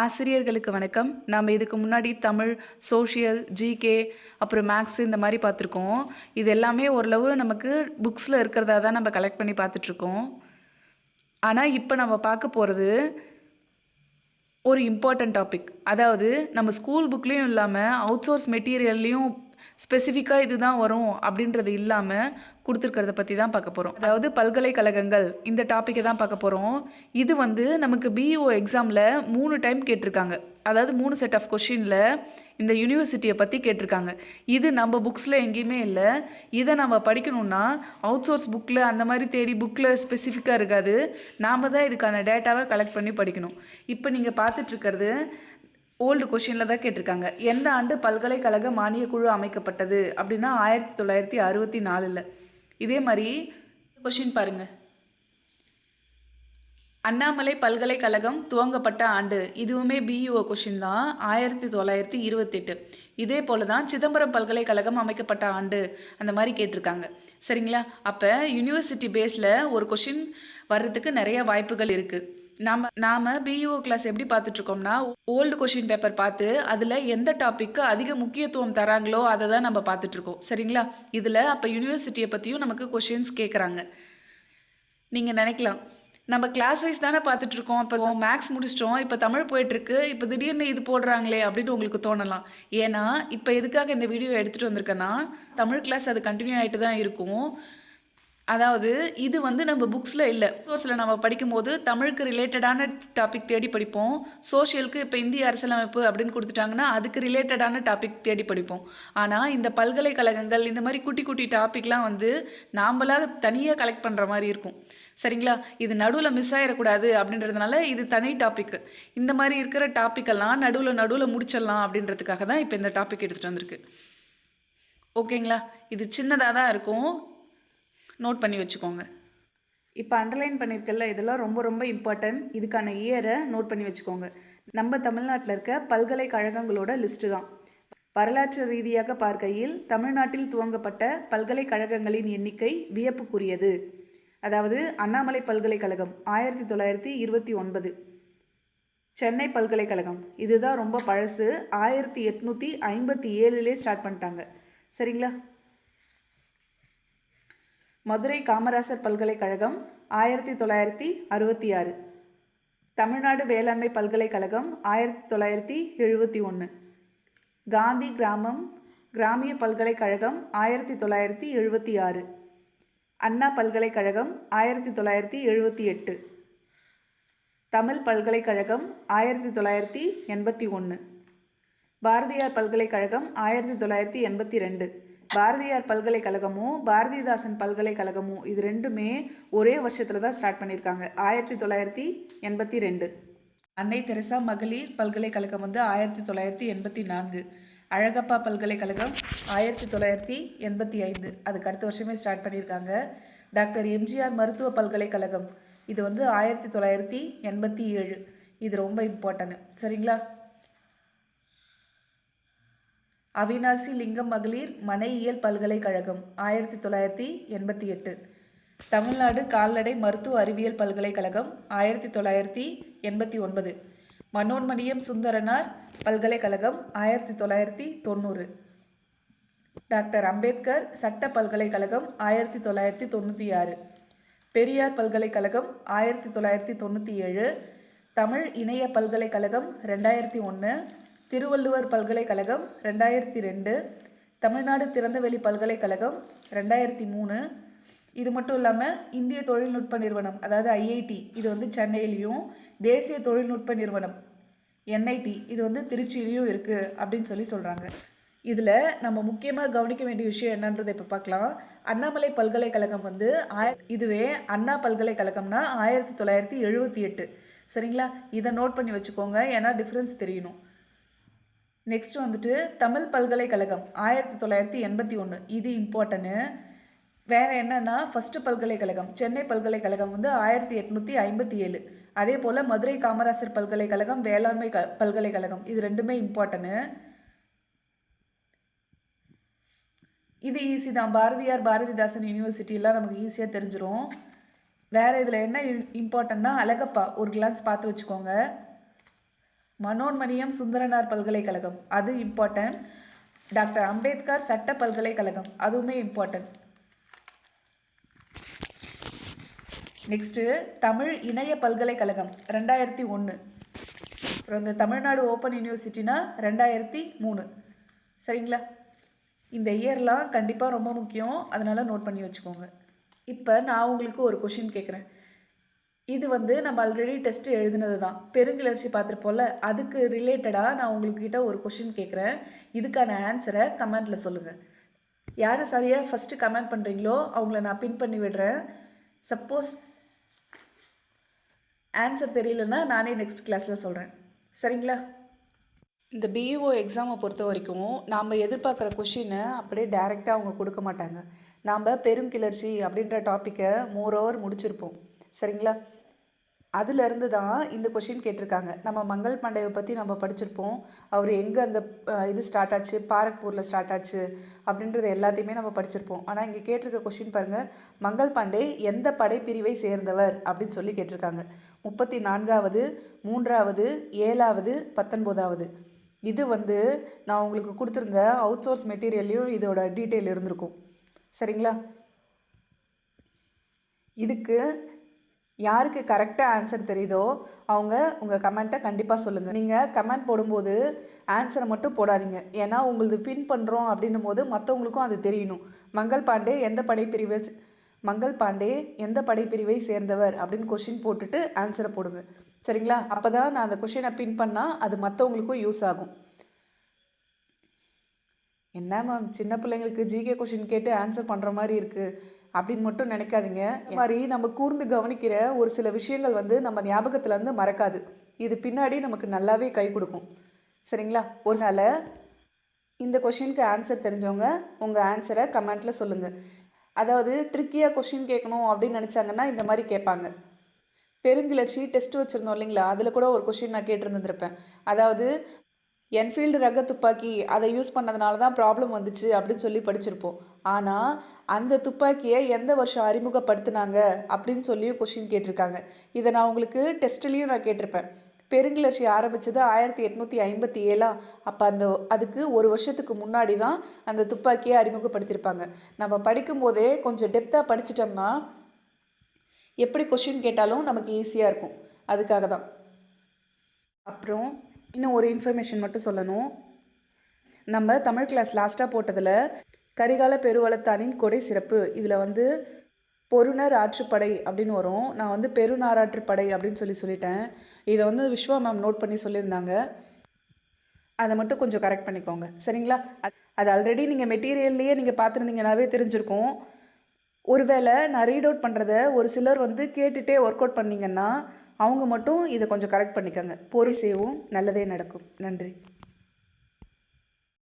ஆசிரியர்களுக்கு வணக்கம். நாம் இதுக்கு முன்னாடி தமிழ் சோஷியல் ஜிகே அப்புறம் மேக்ஸ் இந்த மாதிரி பார்த்துருக்கோம். இது எல்லாமே ஓரளவு நமக்கு புக்ஸில் இருக்கிறதா தான் நம்ம கலெக்ட் பண்ணி பார்த்துட்ருக்கோம். ஆனால் இப்போ நம்ம பார்க்க போகிறது ஒரு இம்பார்ட்டன்ட் டாபிக் அதாவது நம்ம ஸ்கூல் புக்லேயும் இல்லாமல் அவுட் சோர்ஸ் மெட்டீரியல்லையும் ஸ்பெசிஃபிக்காக இதுதான் வரும் அப்படின்றது இல்லாமல் கொடுத்துருக்கிறத பற்றி தான் பார்க்க போகிறோம் அதாவது பல்கலைக்கழகங்கள் இந்த டாப்பிக்கை தான் பார்க்க போகிறோம் இது வந்து நமக்கு பிஇஓ எக்ஸாமில் மூணு டைம் கேட்டிருக்காங்க. அதாவது மூணு செட் ஆஃப் கொஷினில் இந்த யூனிவர்சிட்டியை பற்றி கேட்டிருக்காங்க. இது நம்ம புக்ஸில் எங்கேயுமே இல்லை. இதை நம்ம படிக்கணும்னா அவுட் சோர்ஸ் புக்கில் அந்த மாதிரி தேடி புக்கில் ஸ்பெசிஃபிக்காக இருக்காது. நாம் தான் இதுக்கான டேட்டாவை கலெக்ட் பண்ணி படிக்கணும். இப்போ நீங்கள் பார்த்துட்ருக்கிறது ஓல்டு கொஷினில் தான் கேட்டிருக்காங்க. எந்த ஆண்டு பல்கலைக்கழக மானியக் குழு அமைக்கப்பட்டது? அப்படின்னா ஆயிரத்தி தொள்ளாயிரத்தி அறுபத்தி நாலில். இதே மாதிரி கொஷின் பாருங்க. அண்ணாமலை பல்கலைக்கழகம் துவங்கப்பட்ட ஆண்டு. இதுவுமே பிஇஓ கொஷின் தான். ஆயிரத்தி தொள்ளாயிரத்தி இருபத்தெட்டு. இதே போல தான் சிதம்பரம் பல்கலைக்கழகம் அமைக்கப்பட்ட ஆண்டு. அந்த மாதிரி கேட்டிருக்காங்க. சரிங்களா? அப்போ யூனிவர்சிட்டி பேஸில் ஒரு கொஷின் வர்றதுக்கு நிறைய வாய்ப்புகள் இருக்குது நாம நாம பிஇஓ கிளாஸ் எப்படி பார்த்துட்டு இருக்கோம்னா ஓல்டு கொஷின் பேப்பர் பார்த்து அதில் எந்த டாப்பிக்கு அதிக முக்கியத்துவம் தராங்களோ அதை தான் நம்ம பார்த்துட்டு இருக்கோம் சரிங்களா? இதில் அப்போ யூனிவர்சிட்டியை பற்றியும் நமக்கு கொஷின்ஸ் கேட்குறாங்க நீங்கள் நினைக்கலாம். நம்ம கிளாஸ் வைஸ் தானே பார்த்துட்டு இருக்கோம் இப்போ மேக்ஸ் முடிச்சிட்டோம். இப்போ தமிழ் போயிட்டுருக்கு இப்போ திடீர்னு இது போடுறாங்களே அப்படின்னு உங்களுக்கு தோணலாம். ஏன்னா இப்போ எதுக்காக இந்த வீடியோ எடுத்துகிட்டு வந்திருக்கேன்னா தமிழ் கிளாஸ் அது கண்டினியூ ஆகிட்டு தான் இருக்கும். அதாவது இது வந்து நம்ம புக்ஸில் இல்லை. சோர்ஸில் நம்ம படிக்கும்போது தமிழுக்கு ரிலேட்டடான டாபிக் தேடி படிப்போம். சோஷியலுக்கு இப்போ இந்திய அரசியலமைப்பு அப்படின்னு கொடுத்துட்டாங்கன்னா அதுக்கு ரிலேட்டடான டாபிக் தேடி படிப்போம். ஆனால் இந்த பல்கலைக்கழகங்கள் இந்த மாதிரி குட்டி குட்டி டாபிக்லாம் வந்து நாம்பளாக தனியாக கலெக்ட் பண்ணுற மாதிரி இருக்கும். சரிங்களா? இது நடுவில் மிஸ் ஆகிடக்கூடாது அப்படின்றதுனால இது தனி டாபிக் இந்த மாதிரி இருக்கிற டாப்பிக்கெல்லாம் நடுவில் நடுவில் முடிச்சிடலாம் அப்படின்றதுக்காக தான் இப்போ இந்த டாபிக் எடுத்துகிட்டு வந்திருக்கு. ஓகேங்களா? இது சின்னதாக தான் இருக்கும். நோட் பண்ணி வச்சுக்கோங்க. இப்போ அண்டர்லைன் பண்ணியிருக்கல இதெல்லாம் ரொம்ப ரொம்ப இம்பார்ட்டன்ட் இதுக்கான இயரை நோட் பண்ணி வச்சுக்கோங்க. நம்ம தமிழ்நாட்டில் இருக்க பல்கலைக்கழகங்களோட லிஸ்ட்டு தான். வரலாற்று ரீதியாக பார்க்கையில் தமிழ்நாட்டில் துவங்கப்பட்ட பல்கலைக்கழகங்களின் எண்ணிக்கை வியப்புக்குரியது. அதாவது அண்ணாமலை பல்கலைக்கழகம் ஆயிரத்தி தொள்ளாயிரத்தி இருபத்தி ஒன்பது. சென்னை பல்கலைக்கழகம். இதுதான் ரொம்ப பழசு. ஆயிரத்தி எட்நூற்றி ஐம்பத்தி ஏழுலே ஸ்டார்ட் பண்ணிட்டாங்க. சரிங்களா? மதுரை காமராசர் பல்கலைக்கழகம் ஆயிரத்தி தொள்ளாயிரத்தி அறுபத்தி ஆறு. தமிழ்நாடு வேளாண்மை பல்கலைக்கழகம் ஆயிரத்தி தொள்ளாயிரத்தி எழுபத்தி ஒன்று. காந்தி கிராமம் கிராமிய பல்கலைக்கழகம் ஆயிரத்தி தொள்ளாயிரத்தி எழுபத்தி ஆறு. அண்ணா பல்கலைக்கழகம் ஆயிரத்தி தொள்ளாயிரத்தி எழுபத்தி எட்டு. தமிழ் பல்கலைக்கழகம் ஆயிரத்தி தொள்ளாயிரத்தி எண்பத்தி ஒன்று. பாரதியார் பல்கலைக்கழகம் ஆயிரத்தி தொள்ளாயிரத்தி எண்பத்தி ரெண்டு. பாரதியார் பல்கலைக்கழகமும் பாரதிதாசன் பல்கலைக்கழகமும் இது ரெண்டுமே ஒரே வருஷத்தில் தான் ஸ்டார்ட் பண்ணியிருக்காங்க. ஆயிரத்தி தொள்ளாயிரத்தி எண்பத்தி ரெண்டு. அன்னை தெரசா மகளிர் பல்கலைக்கழகம் வந்து ஆயிரத்தி தொள்ளாயிரத்தி எண்பத்தி நான்கு. அழகப்பா பல்கலைக்கழகம் ஆயிரத்தி தொள்ளாயிரத்தி எண்பத்தி ஐந்து. அதுக்கு அடுத்த வருஷமே ஸ்டார்ட் பண்ணியிருக்காங்க. டாக்டர் எம்ஜிஆர் மருத்துவ பல்கலைக்கழகம். இது வந்து ஆயிரத்தி தொள்ளாயிரத்தி எண்பத்தி ஏழு. இது ரொம்ப இம்பார்ட்டன்ட் சரிங்களா? அவினாசி லிங்கம் மகளிர் மனையியல் பல்கலைக்கழகம் ஆயிரத்தி தொள்ளாயிரத்தி எண்பத்தி எட்டு. தமிழ்நாடு கால்நடை மருத்துவ அறிவியல் பல்கலைக்கழகம் ஆயிரத்தி தொள்ளாயிரத்தி எண்பத்தி ஒன்பது. மனோன்மணியம் சுந்தரனார் பல்கலைக்கழகம் ஆயிரத்தி தொள்ளாயிரத்தி தொண்ணூறு. டாக்டர் அம்பேத்கர் சட்ட பல்கலைக்கழகம் ஆயிரத்தி தொள்ளாயிரத்தி தொண்ணூற்றி ஆறு. பெரியார் பல்கலைக்கழகம் ஆயிரத்தி தொள்ளாயிரத்தி தொண்ணூற்றி ஏழு. தமிழ் இணைய பல்கலைக்கழகம் ரெண்டாயிரத்தி ஒன்று. திருவள்ளுவர் பல்கலைக்கழகம் ரெண்டாயிரத்தி ரெண்டு. தமிழ்நாடு திறந்தவெளி பல்கலைக்கழகம் ரெண்டாயிரத்தி மூணு. இது மட்டும் இல்லாமல் இந்திய தொழில்நுட்ப நிறுவனம் அதாவது ஐஐடி இது வந்து சென்னையிலையும் தேசிய தொழில்நுட்ப நிறுவனம் என்ஐடி இது வந்து திருச்சியிலையும் இருக்குது அப்படின்னு சொல்லி சொல்கிறாங்க இதில் நம்ம முக்கியமாக கவனிக்க வேண்டிய விஷயம் என்னன்றதை இப்போ பார்க்கலாம். அண்ணாமலை பல்கலைக்கழகம் வந்து ஆய இதுவே அண்ணா பல்கலைக்கழகம்னா ஆயிரத்தி தொள்ளாயிரத்தி எழுபத்தி எட்டு. சரிங்களா? இதை நோட் பண்ணி வச்சுக்கோங்க ஏன்னா டிஃப்ரென்ஸ் தெரியணும். நெக்ஸ்ட் வந்துட்டு தமிழ் பல்கலைக்கழகம் ஆயிரத்தி தொள்ளாயிரத்தி எண்பத்தி ஒன்று இது இம்பார்ட்டனு வேறு என்னென்னா ஃபஸ்ட்டு பல்கலைக்கழகம் சென்னை பல்கலைக்கழகம் வந்து ஆயிரத்தி எட்நூற்றி ஐம்பத்தி ஏழு. அதே போல் மதுரை காமராசர் பல்கலைக்கழகம் வேளாண்மை க பல்கலைக்கழகம். இது ரெண்டுமே இம்பார்ட்டனு இது ஈஸி தான். பாரதியார் பாரதிதாசன் யூனிவர்சிட்டிலாம் நமக்கு ஈஸியாக தெரிஞ்சிடும் வேறு இதில் என்ன இம்பார்ட்டன்னா அழகப்பா ஒரு கிளான்ஸ் பார்த்து வச்சுக்கோங்க. மனோன்மணியம் சுந்தரனார் பல்கலைக்கழகம். அது இம்பார்ட்டன்ட் டாக்டர் அம்பேத்கர் சட்ட பல்கலைக்கழகம். அதுவுமே இம்பார்ட்டன்ட் நெக்ஸ்ட்டு தமிழ் இணைய பல்கலைக்கழகம். ரெண்டாயிரத்தி ஒன்று அப்புறம் இந்த தமிழ்நாடு ஓப்பன் யூனிவர்சிட்டினா ரெண்டாயிரத்தி மூணு. சரிங்களா? இந்த இயர்லாம் கண்டிப்பாக ரொம்ப முக்கியம். அதனால் நோட் பண்ணி வச்சுக்கோங்க. இப்போ நான் உங்களுக்கு ஒரு கொஷின் கேட்குறேன் இது வந்து நம்ம ஆல்ரெடி டெஸ்ட் எழுதுனது தான் பெருங்கிளர்ச்சி பார்த்துருப்போம்ல அதுக்கு ரிலேட்டடாக நான் உங்கள்கிட்ட ஒரு கொஷின் கேட்குறேன். இதுக்கான ஆன்சரை கமெண்ட்டில் சொல்லுங்கள் யார் சரியாக ஃபஸ்ட்டு கமெண்ட் பண்ணுறீங்களோ அவங்கள நான் பின் பண்ணி விடுறேன். சப்போஸ் ஆன்சர் தெரியலன்னா நானே நெக்ஸ்ட் கிளாஸில் சொல்கிறேன் சரிங்களா? இந்த பிஇஓ எக்ஸாமை பொறுத்த வரைக்கும் நாம் எதிர்பார்க்குற கொஷினை அப்படியே டைரெக்டாக அவங்க கொடுக்க மாட்டாங்க. நாம் பெருங்கிளர்ச்சி அப்படின்ற டாப்பிக்கை மோர் ஓவர் முடிச்சிருப்போம். சரிங்களா? அதுலேருந்து தான் இந்த கொஷின் கேட்டிருக்காங்க. நம்ம மங்கள் பாண்டேவை பற்றி நம்ம படிச்சிருப்போம். அவர் எங்கே அந்த இது ஸ்டார்ட் ஆச்சு? பாரக்பூரில் ஸ்டார்ட் ஆச்சு? அப்படின்றது எல்லாத்தையுமே நம்ம படிச்சிருப்போம். ஆனால் இங்கே கேட்டிருக்க கொஷின் பாருங்கள் மங்கள் பாண்டே எந்த படைப்பிரிவை சேர்ந்தவர்? அப்படின்னு சொல்லி கேட்டிருக்காங்க. முப்பத்தி நான்காவது மூன்றாவது ஏழாவது பத்தொன்பதாவது. இது வந்து நான் உங்களுக்கு கொடுத்துருந்த அவுட் சோர்ஸ் மெட்டீரியல்லையும் இதோட டீட்டெயில் இருந்திருக்கும். சரிங்களா? இதுக்கு யாருக்கு கரெக்டாக ஆன்சர் தெரியுதோ அவங்க உங்கள் கமெண்ட்டை கண்டிப்பாக சொல்லுங்கள் நீங்கள் கமெண்ட் போடும்போது ஆன்சரை மட்டும் போடாதீங்க. ஏன்னா உங்களது பின் பண்ணுறோம் அப்படின்னும் போது மற்றவங்களுக்கும் அது தெரியணும். மங்கள் பாண்டே எந்த படைப்பிரிவை மங்கள் பாண்டே எந்த படைப்பிரிவை சேர்ந்தவர்? அப்படின்னு கொஷின் போட்டுட்டு ஆன்சரை போடுங்க. சரிங்களா? அப்போ தான் நான் அந்த கொஷினை பின் பண்ணால் அது மற்றவங்களுக்கும் யூஸ் ஆகும். என்ன மேம் சின்ன பிள்ளைங்களுக்கு ஜிகே கொஷின் கேட்டு ஆன்சர் பண்ணுற மாதிரி இருக்குது அப்படின்னு மட்டும் நினைக்காதீங்க. இந்த மாதிரி நம்ம கூர்ந்து கவனிக்கிற ஒரு சில விஷயங்கள் வந்து நம்ம ஞாபகத்துல இருந்து மறக்காது. இது பின்னாடி நமக்கு நல்லாவே கை கொடுக்கும். சரிங்களா? ஒரு நாள் இந்த கொஷினுக்கு ஆன்சர் தெரிஞ்சவங்க உங்கள் ஆன்சரை கமெண்ட்டில் சொல்லுங்கள் அதாவது ட்ரிக்கியாக கொஷின் கேட்கணும் அப்படின்னு நினச்சாங்கன்னா இந்த மாதிரி கேட்பாங்க. பெருங்கிளர்ச்சி டெஸ்ட் வச்சுருந்தோம் இல்லைங்களா? அதில் கூட ஒரு கொஷின் நான் கேட்டிருந்துருப்பேன். அதாவது என்ஃபீல்டு ரக துப்பாக்கி அதை யூஸ் பண்ணதுனால தான் ப்ராப்ளம் வந்துச்சு அப்படின்னு சொல்லி படிச்சிருப்போம். ஆனால் அந்த துப்பாக்கியை எந்த வருஷம் அறிமுகப்படுத்துனாங்க அப்படின்னு சொல்லியும் கொஷின் கேட்டிருக்காங்க. இதை நான் உங்களுக்கு டெஸ்ட்லேயும் நான் கேட்டிருப்பேன். பெருங்கிளர்ச்சி ஆரம்பித்தது ஆயிரத்தி எட்நூற்றி ஐம்பத்தி ஏழா அப்போ அந்த அதுக்கு ஒரு வருஷத்துக்கு முன்னாடி தான் அந்த துப்பாக்கியை அறிமுகப்படுத்தியிருப்பாங்க. நம்ம படிக்கும்போதே கொஞ்சம் டெப்த்தாக படிச்சிட்டோம்னா எப்படி கொஷின் கேட்டாலும் நமக்கு ஈஸியாக இருக்கும். அதுக்காக தான். அப்புறம் இன்னும் ஒரு இன்ஃபர்மேஷன் மட்டும் சொல்லணும். நம்ம தமிழ் கிளாஸ் லாஸ்ட்டாக போட்டதில் கரிகால பெருவளத்தானின் கொடை சிறப்பு. இதில் வந்து பொருணர் ஆற்றுப்படை அப்படின்னு வரும். நான் வந்து பெருநாராற்றுப்படை அப்படின்னு சொல்லி சொல்லிட்டேன். இதை வந்து விஸ்வா மேம் நோட் பண்ணி சொல்லியிருந்தாங்க. அதை மட்டும் கொஞ்சம் கரெக்ட் பண்ணிக்கோங்க. சரிங்களா? அது- அது ஆல்ரெடி நீங்கள் மெட்டீரியல்லையே நீங்கள் பார்த்துருந்தீங்கனாவே தெரிஞ்சிருக்கும். ஒருவேளை நான் ரீட் அவுட் பண்ணுறத ஒரு சிலர் வந்து கேட்டுகிட்டே ஒர்க் அவுட் பண்ணிங்கன்னா அவங்க மட்டும் இதை கொஞ்சம் கரெக்ட் பண்ணிக்கோங்க. பொறி செய்வோம் நல்லதே நடக்கும். நன்றி.